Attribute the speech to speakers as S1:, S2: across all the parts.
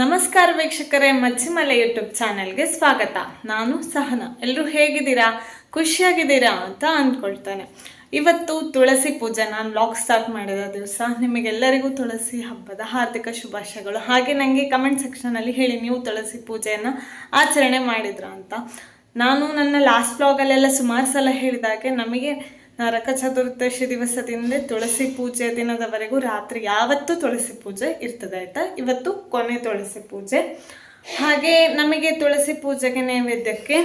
S1: ನಮಸ್ಕಾರ ವೀಕ್ಷಕರೇ, ಮಚ್ಚಿಮಲೆ ಯೂಟ್ಯೂಬ್ ಚಾನೆಲ್ಗೆ ಸ್ವಾಗತ. ನಾನು ಸಹನ. ಎಲ್ಲರೂ ಹೇಗಿದ್ದೀರಾ? ಖುಷಿಯಾಗಿದ್ದೀರಾ ಅಂತ ಅಂದ್ಕೊಳ್ತೇನೆ. ಇವತ್ತು ತುಳಸಿ ಪೂಜೆ, ನಾನು ಬ್ಲಾಗ್ ಸ್ಟಾರ್ಟ್ ಮಾಡಿದ ದಿವಸ ನಿಮಗೆಲ್ಲರಿಗೂ ತುಳಸಿ ಹಬ್ಬದ ಹಾರ್ದಿಕ ಶುಭಾಶಯಗಳು. ಹಾಗೆ ನನಗೆ ಕಮೆಂಟ್ ಸೆಕ್ಷನಲ್ಲಿ ಹೇಳಿ, ನೀವು ತುಳಸಿ ಪೂಜೆಯನ್ನು ಆಚರಣೆ ಮಾಡಿದ್ರ ಅಂತ. ನಾನು ನನ್ನ ಲಾಸ್ಟ್ ಬ್ಲಾಗಲ್ಲೆಲ್ಲ ಸುಮಾರು ಸಲ ಹೇಳಿದಾಗೆ ನಮಗೆ ನರಕ ಚತುರ್ದಶಿ ದಿವಸದಿಂದ ತುಳಸಿ ಪೂಜೆ ದಿನದವರೆಗೂ ರಾತ್ರಿ ಯಾವತ್ತೂ ತುಳಸಿ ಪೂಜೆ ಇರ್ತದೆ, ಆಯ್ತಾ? ಇವತ್ತು ಕೊನೆ ತುಳಸಿ ಪೂಜೆ. ಹಾಗೆ ನಮಗೆ ತುಳಸಿ ಪೂಜೆಗೆ ನೈವೇದ್ಯಕ್ಕೆ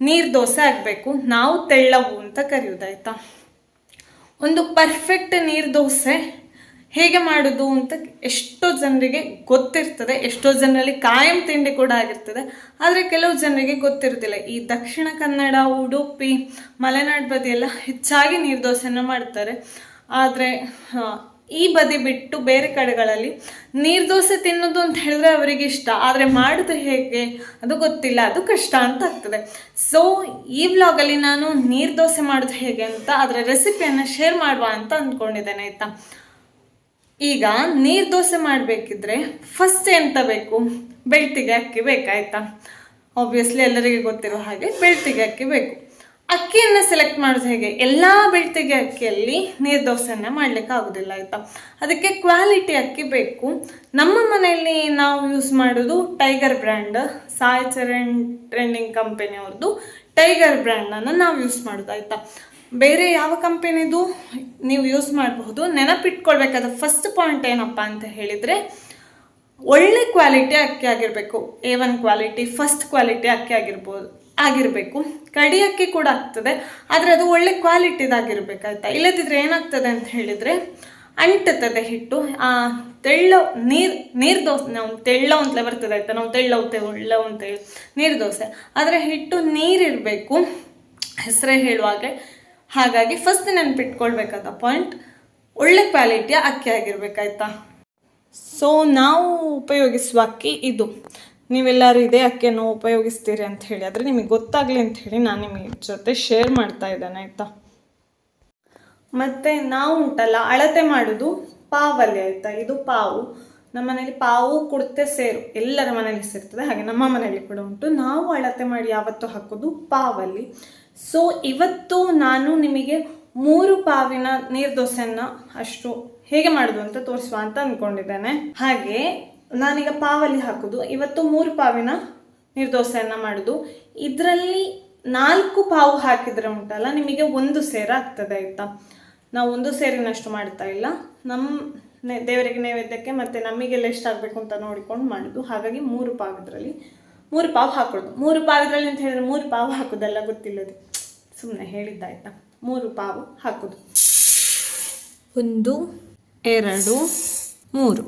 S1: ನೀರು ದೋಸೆ ಆಗಬೇಕು. ನಾವು ತೆಳ್ಳವು ಅಂತ ಕರೆಯೋದಾಯ್ತಾ ಒಂದು ಪರ್ಫೆಕ್ಟ್ ನೀರು ದೋಸೆ. ಹೇಗೆ ಮಾಡೋದು ಅಂತ ಎಷ್ಟೋ ಜನರಿಗೆ ಗೊತ್ತಿರ್ತದೆ, ಎಷ್ಟೋ ಜನರಲ್ಲಿ ಕಾಯಂ ತಿಂಡಿ ಕೂಡ ಆಗಿರ್ತದೆ, ಆದರೆ ಕೆಲವು ಜನರಿಗೆ ಗೊತ್ತಿರೋದಿಲ್ಲ. ಈ ದಕ್ಷಿಣ ಕನ್ನಡ, ಉಡುಪಿ, ಮಲೆನಾಡು ಬದಿಯೆಲ್ಲ ಹೆಚ್ಚಾಗಿ ನೀರು ದೋಸೆನ ಮಾಡ್ತಾರೆ. ಆದರೆ ಈ ಬದಿ ಬಿಟ್ಟು ಬೇರೆ ಕಡೆಗಳಲ್ಲಿ ನೀರು ದೋಸೆ ತಿನ್ನೋದು ಅಂತ ಹೇಳಿದ್ರೆ ಅವರಿಗೆ ಇಷ್ಟ. ಆದರೆ ಮಾಡೋದು ಹೇಗೆ, ಅದು ಗೊತ್ತಿಲ್ಲ, ಅದು ಕಷ್ಟ ಅಂತ ಆಗ್ತದೆ. ಸೊ ಈ ವ್ಲಾಗಲ್ಲಿ ನಾನು ನೀರು ದೋಸೆ ಮಾಡೋದು ಹೇಗೆ ಅಂತ, ಅದರ ರೆಸಿಪಿಯನ್ನು ಶೇರ್ ಮಾಡುವ ಅಂತ ಅಂದ್ಕೊಂಡಿದ್ದೇನೆ, ಆಯಿತಾ? ಈಗ ನೀರು ದೋಸೆ ಮಾಡಬೇಕಿದ್ರೆ ಫಸ್ಟ್ ಎಂತ ಬೇಕು? ಬೆಳ್ತಿಗೆ ಅಕ್ಕಿ ಬೇಕಾಯ್ತಾ? ಆಬ್ವಿಯಸ್ಲಿ ಎಲ್ಲರಿಗೆ ಗೊತ್ತಿರೋ ಹಾಗೆ ಬೆಳ್ತಿಗೆ ಅಕ್ಕಿ ಬೇಕು. ಅಕ್ಕಿಯನ್ನು ಸೆಲೆಕ್ಟ್ ಮಾಡೋದು ಹೇಗೆ? ಎಲ್ಲ ಬೆಳ್ತಿಗೆ ಅಕ್ಕಿಯಲ್ಲಿ ನೀರು ದೋಸೆನ ಮಾಡ್ಲಿಕ್ಕೆ ಆಗೋದಿಲ್ಲ, ಆಯಿತಾ? ಅದಕ್ಕೆ ಕ್ವಾಲಿಟಿ ಅಕ್ಕಿ ಬೇಕು. ನಮ್ಮ ಮನೆಯಲ್ಲಿ ನಾವು ಯೂಸ್ ಮಾಡೋದು Tiger brand Sai Charan trending ಕಂಪೆನಿಯವ್ರದ್ದು tiger ಬ್ರ್ಯಾಂಡನ್ನು ನಾವು ಯೂಸ್ ಮಾಡೋದು, ಆಯಿತಾ? ಬೇರೆ ಯಾವ ಕಂಪೆನಿದು ನೀವು ಯೂಸ್ ಮಾಡಬಹುದು? ನೆನಪಿಟ್ಕೊಳ್ಬೇಕಾದ ಫಸ್ಟ್ ಪಾಯಿಂಟ್ ಏನಪ್ಪ ಅಂತ ಹೇಳಿದರೆ, ಒಳ್ಳೆ ಕ್ವಾಲಿಟಿ ಅಕ್ಕಿ ಆಗಿರಬೇಕು. A one quality first quality ಅಕ್ಕಿ ಆಗಿರ್ಬೋದು, ಆಗಿರಬೇಕು. ಕಡಿ ಅಕ್ಕಿ ಕೂಡ ಆಗ್ತದೆ, ಆದರೆ ಅದು ಒಳ್ಳೆ ಕ್ವಾಲಿಟಿದಾಗಿರ್ಬೇಕಾಯ್ತಾ ಇಲ್ಲದಿದ್ರೆ ಏನಾಗ್ತದೆ ಅಂತ ಹೇಳಿದರೆ, ಅಂಟುತ್ತದೆ ಹಿಟ್ಟು. ಆ ತೆಳ್ಳ, ನೀರು ನೀರು ದೋಸೆ, ನಾವು ತೆಳ್ಳೋ ಅಂತಲೇ ಬರ್ತದೆ, ಆಯ್ತಾ? ನಾವು ತೆಳ್ಳ ಅಂತ ಅಂತೇಳಿ ನೀರು ದೋಸೆ. ಆದರೆ ಹಿಟ್ಟು ನೀರಿರಬೇಕು. ಹೆಸರೇ ಹೇಳುವಾಗೆ ಹಾಗಾಗಿ ಫಸ್ಟ್ ನೆನ್ಪಿಟ್ಕೊಳ್ಬೇಕಾದ ಪಾಯಿಂಟ್ ಒಳ್ಳೆ ಕ್ವಾಲಿಟಿಯ ಅಕ್ಕಿ ಆಗಿರ್ಬೇಕಾಯ್ತಾ? ಸೊ ನಾವು ಉಪಯೋಗಿಸುವ ಅಕ್ಕಿ ಇದು. ನೀವೆಲ್ಲರೂ ಇದೇ ಅಕ್ಕಿಯನ್ನು ಉಪಯೋಗಿಸ್ತೀರಿ ಅಂತ ಹೇಳಿ, ಆದರೆ ನಿಮಗೆ ಗೊತ್ತಾಗಲಿ ಅಂತ ಹೇಳಿ ನಾನು ನಿಮ್ಮ ಜೊತೆ ಶೇರ್ ಮಾಡ್ತಾ ಇದ್ದೇನೆ, ಆಯಿತಾ? ಮತ್ತು ನಾವು ಉಂಟಲ್ಲ, ಅಳತೆ ಮಾಡೋದು ಪಾವಲ್ಲಿ, ಆಯಿತಾ? ಇದು ಪಾವು. ನಮ್ಮ ಮನೇಲಿ ಪಾವು, ಕುಡ್ತೆ ಸೇರು. ಎಲ್ಲರ ಮನೇಲಿ ಸೇರ್ತದೆ, ಹಾಗೆ ನಮ್ಮ ಮನೆಯಲ್ಲಿ ಕೂಡ ಉಂಟು. ನಾವು ಅಳತೆ ಮಾಡಿ ಯಾವತ್ತೂ ಹಾಕೋದು ಪಾವಲ್ಲಿ. ಸೊ ಇವತ್ತು ನಾನು ನಿಮಗೆ ಮೂರು ಪಾವಿನ ನೀರು ದೋಸೆಯನ್ನು ಅಷ್ಟು ಹೇಗೆ ಮಾಡೋದು ಅಂತ ತೋರಿಸುವ ಅಂತ ಅಂದ್ಕೊಂಡಿದ್ದೇನೆ ಹಾಗೆ, ನಾನೀಗ ಪಾವಲ್ಲಿ ಹಾಕೋದು. ಇವತ್ತು ಮೂರು ಪಾವಿನ ನೀರು ದೋಸೆಯನ್ನು ಮಾಡೋದು. ಇದರಲ್ಲಿ ನಾಲ್ಕು ಪಾವು ಹಾಕಿದರೆ ಉಂಟಲ್ಲ, ನಿಮಗೆ ಒಂದು ಸೇರ ಆಗ್ತದೆ ಆಯಿತಾ? ನಾವು ಒಂದು ಸೇರಿನಷ್ಟು ಮಾಡ್ತಾ ಇಲ್ಲ. ನಮ್ಮ ದೇವರಿಗೆ ನೈವೇದ್ಯಕ್ಕೆ ಮತ್ತು ನಮಗೆಲ್ಲ ಎಷ್ಟಾಗಬೇಕು ಅಂತ ನೋಡಿಕೊಂಡು ಮಾಡೋದು. ಹಾಗಾಗಿ ಮೂರು ಪಾವಿದ್ರಲ್ಲಿ, ಮೂರು ಪಾವು ಹಾಕೋದು ಮೂರು ಪಾವಿದ್ರಲ್ಲಿ ಅಂತ ಹೇಳಿದ್ರೆ ಮೂರು ಪಾವು ಹಾಕೋದೆಲ್ಲ ಗೊತ್ತಿಲ್ಲದೆ. ಸುಮ್ಮನೆ ಹೇಳಿದ್ದಾಯ್ತಾ? ಮೂರು ಪಾವು ಹಾಕೋದು. ಒಂದು ಎರಡು ಮೂರು.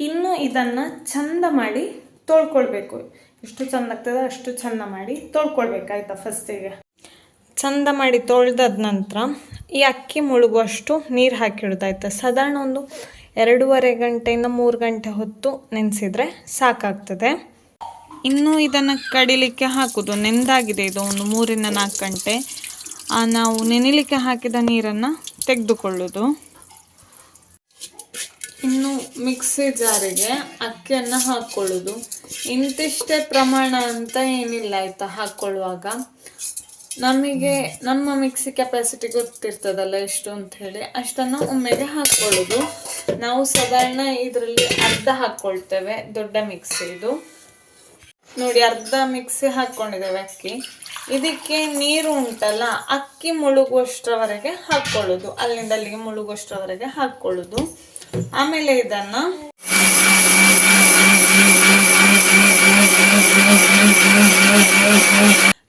S1: ಇನ್ನು ಇದನ್ನು ಚಂದ ಮಾಡಿ ತೊಳ್ಕೊಳ್ಬೇಕು. ಎಷ್ಟು ಚಂದ ಆಗ್ತದೆ ಅಷ್ಟು ಚಂದ ಮಾಡಿ ತೊಳ್ಕೊಳ್ಬೇಕಾಯ್ತಾ ಫಸ್ಟಿಗೆ ಚಂದ ಮಾಡಿ ತೊಳೆದಾದ ನಂತರ ಈ ಅಕ್ಕಿ ಮುಳುಗುವಷ್ಟು ನೀರು ಹಾಕಿಡೋದಾಯ್ತಾ ಸಾಧಾರಣ ಒಂದು ಎರಡೂವರೆ ಗಂಟೆಯಿಂದ ಮೂರು ಗಂಟೆ ಹೊತ್ತು ನೆನೆಸಿದರೆ ಸಾಕಾಗ್ತದೆ. ಇನ್ನು ಇದನ್ನು ಕಡಿಲಿಕ್ಕೆ ಹಾಕೋದು. ನೆಂದಾಗಿದೆ ಇದು ಒಂದು ಮೂರಿಂದ ನಾಲ್ಕು ಗಂಟೆ. ನಾವು ನೆನೆಲಿಕ್ಕೆ ಹಾಕಿದ ನೀರನ್ನು ತೆಗೆದುಕೊಳ್ಳೋದು. ಇನ್ನು ಮಿಕ್ಸಿ ಜಾರಿಗೆ ಅಕ್ಕಿಯನ್ನು ಹಾಕ್ಕೊಳ್ಳೋದು ಇಂತಿಷ್ಟೇ ಪ್ರಮಾಣ ಅಂತ ಏನಿಲ್ಲ ಆಯಿತಾ ಹಾಕ್ಕೊಳ್ಳುವಾಗ ನಮಗೆ, ನಮ್ಮ ಮಿಕ್ಸಿ ಕೆಪಾಸಿಟಿ ಗೊತ್ತಿರ್ತದಲ್ಲ ಎಷ್ಟು ಅಂತ ಹೇಳಿ ಅಷ್ಟನ್ನು ಒಮ್ಮೆಗೆ ಹಾಕ್ಕೊಳ್ಳೋದು ನಾವು ಸಾಧಾರಣ ಇದರಲ್ಲಿ ಅರ್ಧ ಹಾಕ್ಕೊಳ್ತೇವೆ ದೊಡ್ಡ ಮಿಕ್ಸಿ ಇದು ನೋಡಿ, ಅರ್ಧ ಮಿಕ್ಸಿ ಹಾಕ್ಕೊಂಡಿದ್ದೇವೆ ಅಕ್ಕಿ. ಇದಕ್ಕೆ ನೀರು ಉಂಟಲ್ಲ, ಅಕ್ಕಿ ಮುಳುಗುವಷ್ಟರವರೆಗೆ ಹಾಕ್ಕೊಳ್ಳೋದು ಅಲ್ಲಿಂದ ಅಲ್ಲಿಗೆ ಮುಳುಗುವಷ್ಟರವರೆಗೆ ಹಾಕ್ಕೊಳ್ಳೋದು ಆಮೇಲೆ ಇದನ್ನ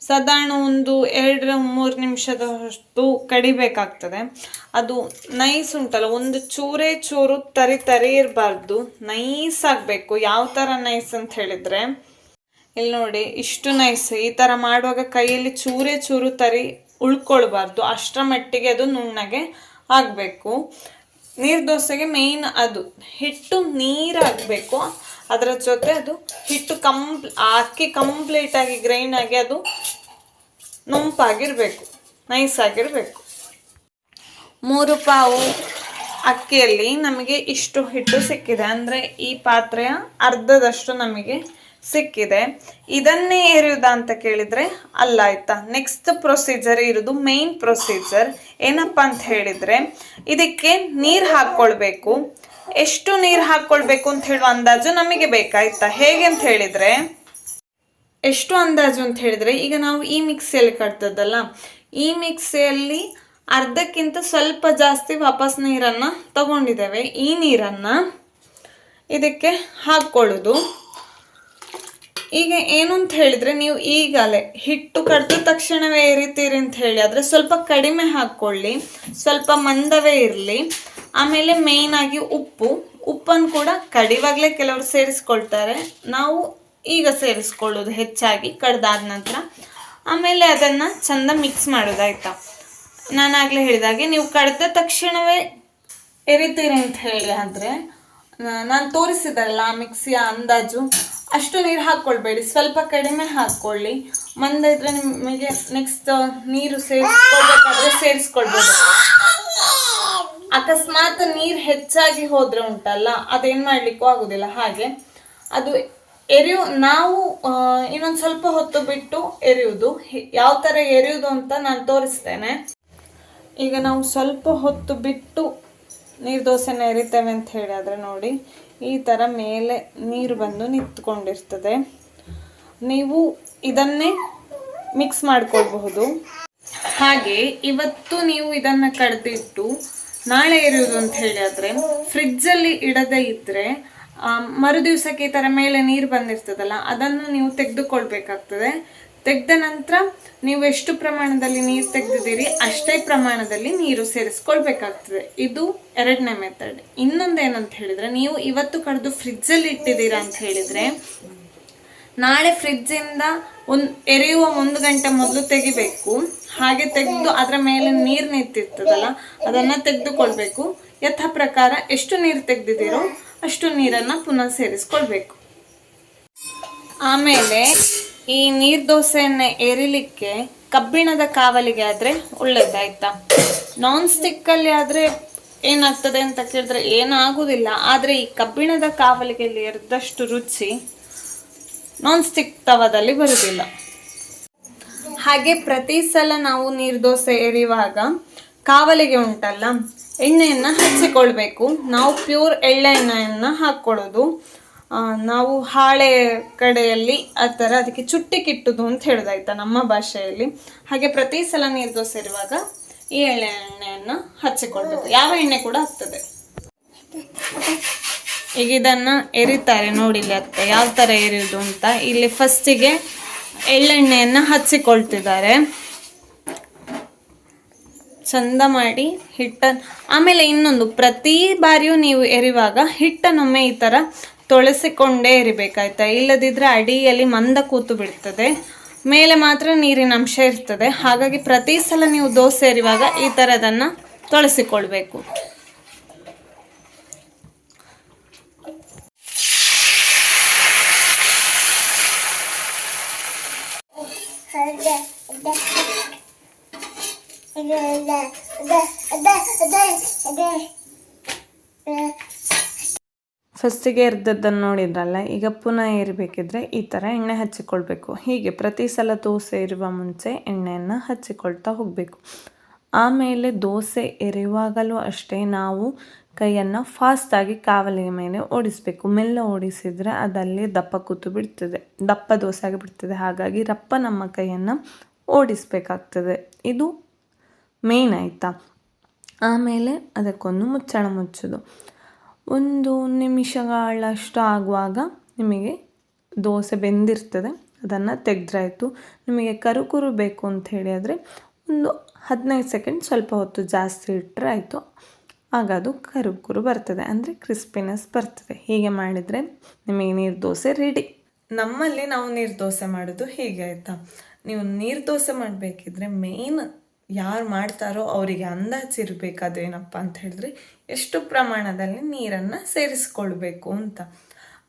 S1: ಸಾಧಾರಣ ಒಂದು ಎರಡು ಮೂರು ನಿಮಿಷದಷ್ಟು ಕಡಿಬೇಕಾಗ್ತದೆ. ಅದು ನೈಸ್ ಉಂಟಲ್ಲ, ಒಂದು ಚೂರೇ ಚೂರು ತರಿ ತರಿ ಇರಬಾರ್ದು. ನೈಸ್ ಆಗಬೇಕು, ಯಾವ ಥರ ನೈಸ್ ಅಂತ ಹೇಳಿದರೆ. ಇಲ್ಲಿ ನೋಡಿ, ಇಷ್ಟು ನೈಸ್ ಈ ಥರ ಮಾಡುವಾಗ ಕೈಯಲ್ಲಿ ಚೂರೆ ಚೂರು ತರಿ ಉಳ್ಕೊಳ್ಬಾರ್ದು. ಅಷ್ಟರ ಮಟ್ಟಿಗೆ ಅದು ನುಣ್ಣಗೆ ಆಗಬೇಕು. ನೀರು ದೋಸೆಗೆ ಮೇಯ್ನ್ ಅದು. ಹಿಟ್ಟು ನೀರಾಗಬೇಕು ಅದರ ಜೊತೆ ಅದು ಹಿಟ್ಟು ಹಾಕಿ ಕಂಪ್ಲೀಟ್ ಕಂಪ್ಲೀಟಾಗಿ ಗ್ರೈನ್ ಆಗಿ ಅದು ನುಂಪಾಗಿರಬೇಕು. ನೈಸ್ ಆಗಿರಬೇಕು. ಮೂರು ಪಾವು ಅಕ್ಕಿಯಲ್ಲಿ ನಮಗೆ ಇಷ್ಟು ಹಿಟ್ಟು ಸಿಕ್ಕಿದೆ. ಅಂದರೆ ಈ ಪಾತ್ರೆಯ ಅರ್ಧದಷ್ಟು ನಮಗೆ ಸಿಕ್ಕಿದೆ. ಇದನ್ನೇ ಎರೆಯುವುದಾ ಅಂತ ಕೇಳಿದರೆ ಅಲ್ಲ ಆಯ್ತಾ. ನೆಕ್ಸ್ಟ್ ಪ್ರೊಸೀಜರ್ ಇರೋದು ಮೇನ್ ಪ್ರೊಸೀಜರ್ ಏನಪ್ಪ ಅಂತ ಹೇಳಿದರೆ ಇದಕ್ಕೆ ನೀರು ಹಾಕ್ಕೊಳ್ಬೇಕು ಎಷ್ಟು ನೀರು ಹಾಕ್ಕೊಳ್ಬೇಕು ಅಂತ ಹೇಳುವ ಅಂದಾಜು ನಮಗೆ ಬೇಕಾಯ್ತಾ. ಹೇಗೆ ಅಂತ ಹೇಳಿದರೆ ಎಷ್ಟು ಅಂದಾಜು ಅಂತ ಹೇಳಿದ್ರೆ ಈಗ ನಾವು ಈ ಮಿಕ್ಸಿಯಲ್ಲಿ ಕಟ್ತದಲ್ಲ ಈ ಮಿಕ್ಸಿಯಲ್ಲಿ ಅರ್ಧಕ್ಕಿಂತ ಸ್ವಲ್ಪ ಜಾಸ್ತಿ ವಾಪಸ್ ನೀರನ್ನ ತಗೊಂಡಿದ್ದೇವೆ. ಈ ನೀರನ್ನ ಇದಕ್ಕೆ ಹಾಕ್ಕೊಳ್ಳೋದು. ಈಗ ಏನು ಅಂತ ಹೇಳಿದ್ರೆ ನೀವು ಈಗಲೇ ಹಿಟ್ಟು ಕಡ್ದ ತಕ್ಷಣವೇ ಎರಿತೀರಿ ಅಂತ ಹೇಳಿ, ಆದರೆ ಸ್ವಲ್ಪ ಕಡಿಮೆ ಹಾಕ್ಕೊಳ್ಳಿ, ಸ್ವಲ್ಪ ಮಂದವೇ ಇರಲಿ. ಆಮೇಲೆ ಮೇಯ್ನಾಗಿ ಉಪ್ಪು. ಉಪ್ಪನ್ನು ಕೂಡ ಕಡಿವಾಗಲೇ ಕೆಲವರು ಸೇರಿಸ್ಕೊಳ್ತಾರೆ. ನಾವು ಈಗ ಸೇರಿಸ್ಕೊಳ್ಳೋದು ಹೆಚ್ಚಾಗಿ ಕಡ್ದಾದ ನಂತರ. ಆಮೇಲೆ ಅದನ್ನು ಚೆಂದ ಮಿಕ್ಸ್ ಮಾಡೋದಾಯ್ತಾ ನಾನಾಗಲೇ ಹೇಳಿದಾಗೆ, ನೀವು ಕಡ್ದ ತಕ್ಷಣವೇ ಎರಿತೀರಿ ಅಂತ ಹೇಳಿ ಆದರೆ ನಾನು ತೋರಿಸಿದಲ್ಲ ಮಿಕ್ಸಿಯ ಅಂದಾಜು? ಅಷ್ಟು ನೀರು ಹಾಕ್ಕೊಳ್ಬೇಡಿ ಸ್ವಲ್ಪ ಕಡಿಮೆ ಹಾಕ್ಕೊಳ್ಳಿ ಮಂದಿದ್ರೆ ನಿಮಗೆ ನೆಕ್ಸ್ಟ್ ನೀರು ಸೇರಿಸ್ಕೊಳ್ಬೇಕಾದ್ರೆ ಸೇರಿಸ್ಕೊಳ್ಬೋದು. ಅಕಸ್ಮಾತ್ ನೀರು ಹೆಚ್ಚಾಗಿ ಹೋದ್ರೆ ಉಂಟಲ್ಲ, ಅದೇನು ಮಾಡಲಿಕ್ಕೂ ಆಗೋದಿಲ್ಲ. ಹಾಗೆ ಅದು ಎರಿಯು, ನಾವು ಇನ್ನೊಂದು ಸ್ವಲ್ಪ ಹೊತ್ತು ಬಿಟ್ಟು ಎರೆಯುವುದು ಯಾವ ಥರ ಎರೆಯುವುದು ಅಂತ ನಾನು ತೋರಿಸ್ತೇನೆ. ಈಗ ನಾವು ಸ್ವಲ್ಪ ಹೊತ್ತು ಬಿಟ್ಟು ನೀರು ದೋಸೆನ ಎರಿತೇವೆ ಅಂತ ಹೇಳಿದ್ರೆ ನೋಡಿ. ಈ ಥರ ಮೇಲೆ ನೀರು ಬಂದು ನಿಂತ್ಕೊಂಡಿರ್ತದೆ. ನೀವು ಇದನ್ನೇ ಮಿಕ್ಸ್ ಮಾಡ್ಕೊಳ್ಬಹುದು. ಹಾಗೆ ಇವತ್ತು ನೀವು ಇದನ್ನ ಕಡ್ದಿಟ್ಟು ನಾಳೆ ಇರೋದು ಅಂತ ಹೇಳಿದ್ರೆ ಫ್ರಿಜ್ಜಲ್ಲಿ ಇಡದೇ ಇದ್ದರೆ ಮರುದಿವಸಕ್ಕೆ ಮರು ದಿವಸಕ್ಕೆ ಈ ಥರ ಮೇಲೆ ನೀರು ಬಂದಿರ್ತದಲ್ಲ, ಅದನ್ನು ನೀವು ತೆಗೆದುಕೊಳ್ಬೇಕಾಗ್ತದೆ. ತೆಗೆದ ನಂತರ ನೀವು ಎಷ್ಟು ಪ್ರಮಾಣದಲ್ಲಿ ನೀರು ತೆಗೆದಿದ್ದೀರಿ, ಅಷ್ಟೇ ಪ್ರಮಾಣದಲ್ಲಿ ನೀರು ಸೇರಿಸ್ಕೊಳ್ಬೇಕಾಗ್ತದೆ. ಇದು ಎರಡನೇ ಮೆಥಡ್ ಇನ್ನೊಂದೇನಂತ ಹೇಳಿದ್ರೆ, ನೀವು ಇವತ್ತು ಕಡ್ದು ಫ್ರಿಜ್ಜಲ್ಲಿ ಇಟ್ಟಿದ್ದೀರಾ ಅಂತ ಹೇಳಿದ್ರೆ, ನಾಳೆ ಫ್ರಿಡ್ಜಿಂದ ಒಂದು, ಎರೆಯುವ ಒಂದು ಗಂಟೆ ಮೊದಲು ತೆಗಿಬೇಕು. ಹಾಗೆ ತೆಗೆದು ಅದರ ಮೇಲೆ ನೀರು ನಿಂತಿರ್ತದಲ್ಲ, ಅದನ್ನ ತೆಗೆದುಕೊಳ್ಬೇಕು. ಯಥ ಪ್ರಕಾರ ಎಷ್ಟು ನೀರು ತೆಗೆದಿದ್ದೀರೋ ಅಷ್ಟು ನೀರನ್ನ ಪುನಃ ಸೇರಿಸ್ಕೊಳ್ಬೇಕು. ಆಮೇಲೆ ಈ ನೀರ್ ದೋಸೆಯನ್ನ ಎರಿಲಿಕ್ಕೆ ಕಬ್ಬಿಣದ ಕಾವಲಿಗೆ ಆದ್ರೆ ಒಳ್ಳೇದಾಯ್ತಾ? ನಾನ್ ಸ್ಟಿಕ್ ಅಲ್ಲಿ ಆದ್ರೆ ಏನಾಗ್ತದೆ ಅಂತ ಕೇಳಿದ್ರೆ ಏನಾಗುದಿಲ್ಲ. ಆದ್ರೆ ಈ ಕಬ್ಬಿಣದ ಕಾವಲಿಗೆ ಎರೆದಷ್ಟು ರುಚಿ ನಾನ್ ಸ್ಟಿಕ್ ತವದಲ್ಲಿ ಬರುದಿಲ್ಲ. ಹಾಗೆ ಪ್ರತಿ ಸಲ ನಾವು ನೀರ್ ದೋಸೆ ಎರಿಯುವಾಗ ಕಾವಲಿಗೆ ಉಂಟಲ್ಲ ಎಣ್ಣೆಯನ್ನು ಹಚ್ಚಿಕೊಳ್ಬೇಕು. ನಾವು ಪ್ಯೂರ್ ಎಳ್ಳೆಣ್ಣೆಯನ್ನು ಹಾಕ್ಕೊಳ್ಳೋದು. ಆ, ನಾವು ಹಾಳೆ ಕಡೆಯಲ್ಲಿ ಆ ಥರ ಅದಕ್ಕೆ ಚುಟ್ಟಿ ಕಿಟ್ಟುದು ಅಂತ ಹೇಳೋದಾಯ್ತಾ ನಮ್ಮ ಭಾಷೆಯಲ್ಲಿ. ಹಾಗೆ ಪ್ರತಿ ಸಲ ನೀರು ದೋಸೆ ಇರುವಾಗ ಈ ಎಳ್ಳೆ ಎಣ್ಣೆಯನ್ನು ಹಚ್ಚಿಕೊಳ್ಬೇಕು. ಯಾವ ಎಣ್ಣೆ ಕೂಡ ಆಗ್ತದೆ. ಈಗ ಇದನ್ನ ಎರಿತಾರೆ ನೋಡಿ ಇಲ್ಲಿ ಅತ್ತ, ಯಾವ ಥರ ಎರಿಯೋದು ಅಂತ. ಇಲ್ಲಿ ಫಸ್ಟಿಗೆ ಎಳ್ಳೆಣ್ಣೆಯನ್ನು ಹಚ್ಚಿಕೊಳ್ತಿದ್ದಾರೆ. ಚಂದ ಮಾಡಿ ಹಿಟ್ಟನ್ನು ಆಮೇಲೆ ಇನ್ನೊಂದು ಪ್ರತಿ ಬಾರಿಯೂ ನೀವು ಎರಿವಾಗ ಹಿಟ್ಟನ್ನೊಮ್ಮೆ ಈ ಥರ ತೊಳೆಸಿಕೊಂಡೇ ಇರಬೇಕಾಯ್ತಾ? ಇಲ್ಲದಿದ್ದರೆ ಅಡಿಯಲ್ಲಿ ಮಂದ ಕೂತು ಬಿಡ್ತದೆ. ಮೇಲೆ ಮಾತ್ರ ನೀರಿನ ಅಂಶ ಇರ್ತದೆ. ಹಾಗಾಗಿ ಪ್ರತಿ ಸಲ ನೀವು ದೋಸೆ ಎರಿವಾಗ ಈ ಥರದನ್ನು ತೊಳೆಸಿಕೊಳ್ಬೇಕು. ಫಸ್ಟಿಗೆ ಎರ್ದದ್ದನ್ನು ನೋಡಿದ್ರಲ್ಲ, ಈಗ ಪುನಃ ಏರಬೇಕಿದ್ರೆ ಈ ಥರ ಎಣ್ಣೆ ಹಚ್ಚಿಕೊಳ್ಬೇಕು. ಹೀಗೆ ಪ್ರತಿ ಸಲ ದೋಸೆ ಇರುವ ಮುಂಚೆ ಎಣ್ಣೆಯನ್ನು ಹಚ್ಚಿಕೊಳ್ತಾ ಹೋಗಬೇಕು. ಆಮೇಲೆ ದೋಸೆ ಎರೆಯುವಾಗಲೂ ಅಷ್ಟೇ ನಾವು ಕೈಯನ್ನು ಫಾಸ್ಟಾಗಿ ಕಾವಲಿಗೆ ಮೇಲೆ ಓಡಿಸಬೇಕು. ಮೆಲ್ಲ ಓಡಿಸಿದರೆ ಅದಲ್ಲಿ ದಪ್ಪ ಕೂತು ಬಿಡ್ತದೆ, ದಪ್ಪ ದೋಸೆ ಆಗಿಬಿಡ್ತದೆ ಹಾಗಾಗಿ ರಪ್ಪ ನಮ್ಮ ಕೈಯನ್ನು ಓಡಿಸಬೇಕಾಗ್ತದೆ. ಇದು ಮೇನ್ ಆಯಿತಾ? ಆಮೇಲೆ ಅದಕ್ಕೊಂದು ಮುಚ್ಚಳ ಮುಚ್ಚೋದು. ಒಂದು ನಿಮಿಷಗಳಷ್ಟು ಆಗುವಾಗ ನಿಮಗೆ ದೋಸೆ ಬೆಂದಿರ್ತದೆ, ಅದನ್ನು ತೆಗೆದ್ರಾಯ್ತು. ನಿಮಗೆ ಕರುಕುರು ಬೇಕು ಅಂತ ಹೇಳಿ ಆದರೆ ಒಂದು ಹದಿನೈದು ಸೆಕೆಂಡ್ ಸ್ವಲ್ಪ ಹೊತ್ತು ಜಾಸ್ತಿ ಇಟ್ಟರೆ ಆಯಿತು ಆಗ ಅದು ಕರುಕುರು ಬರ್ತದೆ, ಅಂದರೆ ಕ್ರಿಸ್ಪಿನೆಸ್ ಬರ್ತದೆ. ಹೀಗೆ ಮಾಡಿದರೆ ನಿಮಗೆ ನೀರು ದೋಸೆ ರೆಡಿ. ನಮ್ಮಲ್ಲಿ ನಾವು ನೀರು ದೋಸೆ ಮಾಡೋದು ಹೀಗೆ ಆಯಿತಾ? ನೀವು ನೀರು ದೋಸೆ ಮಾಡಬೇಕಿದ್ರೆ ಮೇಯ್ನ್ ಯಾರು ಮಾಡ್ತಾರೋ ಅವರಿಗೆ ಅಂದಾಜು ಇರಬೇಕಾದ್ರೇನಪ್ಪ ಅಂತ ಹೇಳಿದ್ರೆ ಎಷ್ಟು ಪ್ರಮಾಣದಲ್ಲಿ ನೀರನ್ನು ಸೇರಿಸ್ಕೊಳ್ಬೇಕು ಅಂತ.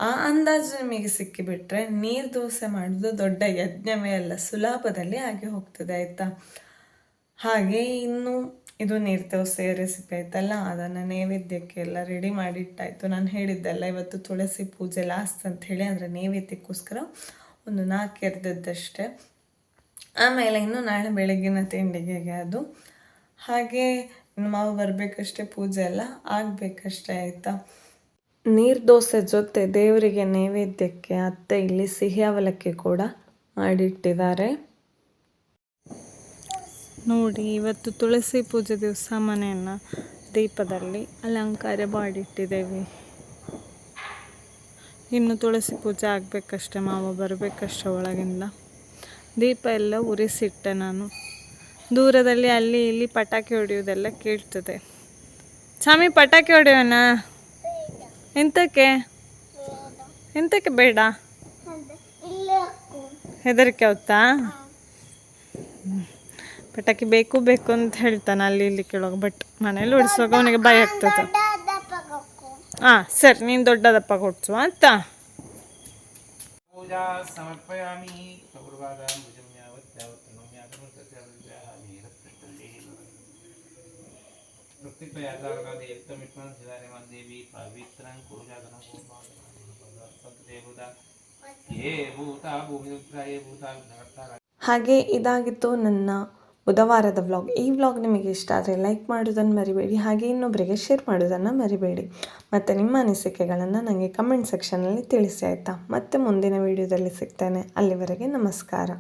S1: ಆ ಅಂದಾಜು ನಿಮಗೆ ಸಿಕ್ಕಿಬಿಟ್ರೆ ನೀರು ದೋಸೆ ಮಾಡೋದು ದೊಡ್ಡ ಯಜ್ಞವೇ ಅಲ್ಲ, ಸುಲಭದಲ್ಲಿ ಆಗಿ ಹೋಗ್ತದೆ ಆಯಿತಾ? ಹಾಗೆ ಇನ್ನು ಇದು ನೀರು ದೋಸೆ ರೆಸಿಪಿ ಆಯ್ತಲ್ಲ, ಅದನ್ನು ನೈವೇದ್ಯಕ್ಕೆ ಎಲ್ಲ ರೆಡಿ ಮಾಡಿಟ್ಟಾಯಿತು. ನಾನು ಹೇಳಿದ್ದೆಲ್ಲ ಇವತ್ತು ತುಳಸಿ ಪೂಜೆ ಲಾಸ್ಟ್ ಅಂತ ಹೇಳಿ ಅಂದರೆ ನೈವೇದ್ಯಕ್ಕೋಸ್ಕರ ಒಂದು ನಾಲ್ಕು ಎರ್ದದ್ದಷ್ಟೇ. ಆಮೇಲೆ ಇನ್ನು ನಾಳೆ ಬೆಳಗ್ಗಿನ ತಿಂಡಿಗೆ ಅದು. ಹಾಗೆ ಮಾವು ಬರಬೇಕಷ್ಟೇ, ಪೂಜೆ ಎಲ್ಲ ಆಗಬೇಕಷ್ಟೇ ಆಯಿತಾ? ನೀರು ದೋಸೆ ಜೊತೆ ದೇವರಿಗೆ ನೈವೇದ್ಯಕ್ಕೆ ಅತ್ತೆ ಇಲ್ಲಿ ಸಿಹಿ ಅವಲಕ್ಕಿ ಕೂಡ ಮಾಡಿಟ್ಟಿದ್ದಾರೆ. ನೋಡಿ, ಇವತ್ತು ತುಳಸಿ ಪೂಜೆ ದಿವಸ ಮನೆಯನ್ನು ದೀಪದಲ್ಲಿ ಅಲಂಕಾರ ಮಾಡಿಟ್ಟಿದ್ದೇವೆ. ಇನ್ನು ತುಳಸಿ ಪೂಜೆ ಆಗಬೇಕಷ್ಟೇ, ಮಾವ ಬರಬೇಕಷ್ಟೇ ಒಳಗಿಂದ. ದೀಪ ಎಲ್ಲ ಉರಿಸಿಟ್ಟೆ ನಾನು. ದೂರದಲ್ಲಿ ಅಲ್ಲಿ ಇಲ್ಲಿ ಪಟಾಕಿ ಹೊಡೆಯೋದೆಲ್ಲ ಕೇಳ್ತದೆ. ಸ್ವಾಮಿ, ಪಟಾಕಿ ಹೊಡೆಯೋಣ? ಎಂತಕ್ಕೆ? ಎಂತಕ್ಕೆ ಬೇಡ? ಹೆದರಿಕೆ ಹ್ಮ್. ಪಟಾಕಿ ಬೇಕು ಬೇಕು ಅಂತ ಹೇಳ್ತಾನೆ ಅಲ್ಲಿ ಇಲ್ಲಿ ಕೇಳುವಾಗ ಬಟ್ ಮನೇಲಿ ಹೊಡಿಸುವಾಗ ಅವನಿಗೆ ಭಯ ಆಗ್ತದೆ. ಹಾಂ ಸರಿ, ನೀನು ದೊಡ್ಡದಪ್ಪ ಕೊಡ್ಸುವ ಆಯ್ತಾ?
S2: ഭഗവാതാം ഭുജം യാവത് യാവത്തെണ്ണം യാതമൃത്തേ പ്രത്യുക്തയാതാകാദേവിത്തമിഷ്മാൻ സിതാരമാൻ ദേവി പവിത്രൻ കുറുജാതനം ദേവത യേ ഭൂത ഭൂമിയുക്ത യേ ഭൂത
S1: ಹಾಗೆ ಇದಾಗಿತ್ತು ನನ್ನ ಬುಧವಾರದ ವ್ಲಾಗ್ ಈ ವ್ಲಾಗ್ ನಿಮಗೆ ಇಷ್ಟ ಆದರೆ ಲೈಕ್ ಮಾಡೋದನ್ನು ಮರಿಬೇಡಿ, ಹಾಗೆ ಇನ್ನೊಬ್ಬರಿಗೆ ಶೇರ್ ಮಾಡೋದನ್ನು ಮರಿಬೇಡಿ. ಮತ್ತು ನಿಮ್ಮ ಅನಿಸಿಕೆಗಳನ್ನು ನನಗೆ ಕಮೆಂಟ್ ಸೆಕ್ಷನಲ್ಲಿ ತಿಳಿಸಿ ಆಯಿತಾ? ಮತ್ತೆ ಮುಂದಿನ ವೀಡಿಯೋದಲ್ಲಿ ಸಿಗ್ತೇನೆ. ಅಲ್ಲಿವರೆಗೆ ನಮಸ್ಕಾರ.